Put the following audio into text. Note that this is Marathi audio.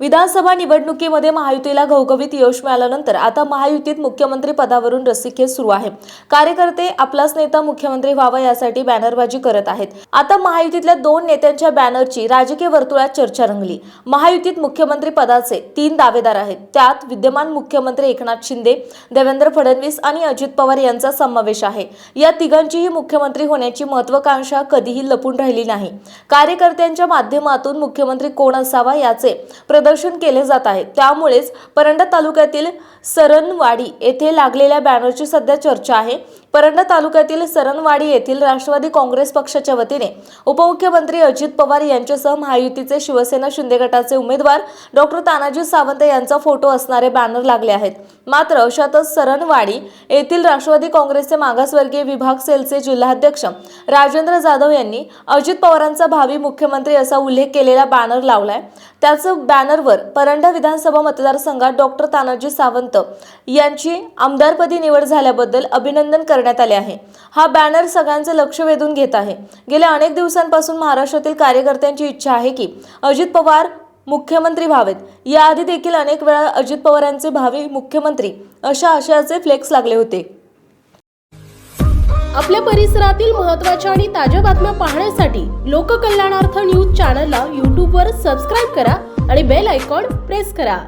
विधानसभा निवडणुकीमध्ये महायुतीला घवघवीत यश मिळाल्यानंतर आता महायुतीत मुख्यमंत्री पदावरून रस्सीखेच सुरू आहे. कार्यकर्ते आपलाच नेता मुख्यमंत्री व्हावा यासाठी बॅनरबाजी करत आहेत. आता महायुतीतल्या दोन नेत्यांच्या बॅनरची राजकीय वर्तुळात चर्चा रंगली. महायुतीत मुख्यमंत्री पदाचे तीन दावेदार आहेत. त्यात विद्यमान मुख्यमंत्री एकनाथ शिंदे देवेंद्र फडणवीस आणि अजित पवार यांचा समावेश आहे. या तिघांचीही मुख्यमंत्री होण्याची महत्वाकांक्षा कधीही लपून राहिली नाही. कार्यकर्त्यांच्या माध्यमातून मुख्यमंत्री कोण असावा याचे प्रदर्शन केले जात आहे. त्यामुळेच परंडा तालुक्यातील सरनवाडी येथे लागलेल्या बॅनरची सध्या चर्चा आहे. परंडा तालुक्यातील सरणवाडी येथील राष्ट्रवादी काँग्रेस पक्षाच्या वतीने उपमुख्यमंत्री अजित पवार यांच्यासह महायुतीचे शिवसेना शिंदे गटाचे उमेदवार डॉक्टर तानाजी सावंत यांचा फोटो असणारे बॅनर लागले आहेत. मात्र अशातच सरणवाडी येथील राष्ट्रवादी काँग्रेसचे मागासवर्गीय विभाग सेलचे जिल्हाध्यक्ष राजेंद्र जाधव यांनी अजित पवारांचा भावी मुख्यमंत्री असा उल्लेख केलेला बॅनर लावलाय. त्याच बॅनरवर परंडा विधानसभा मतदारसंघात डॉक्टर तानाजी सावंत यांची आमदारपदी निवड झाल्याबद्दल अभिनंदन करण्यात आले आहे. हा बॅनर सगळ्यांचे लक्ष वेधून घेत आहे. गेल्या अनेक दिवसांपासून महाराष्ट्रातील कार्यकर्त्यांची इच्छा आहे की अजित पवार मुख्यमंत्री व्हावेत. याआधी देखील अनेक वेळा अजित पवारांचे भावी मुख्यमंत्री अशा आशयाचे फ्लेक्स लागले होते. आपल्या परिसरातील महत्त्वाच्या आणि ताज्या बातम्या पाहण्यासाठी लोककल्याणार्थ न्यूज चॅनलला यूट्यूबवर सबस्क्राईब करा आणि बेल आयकॉन प्रेस करा.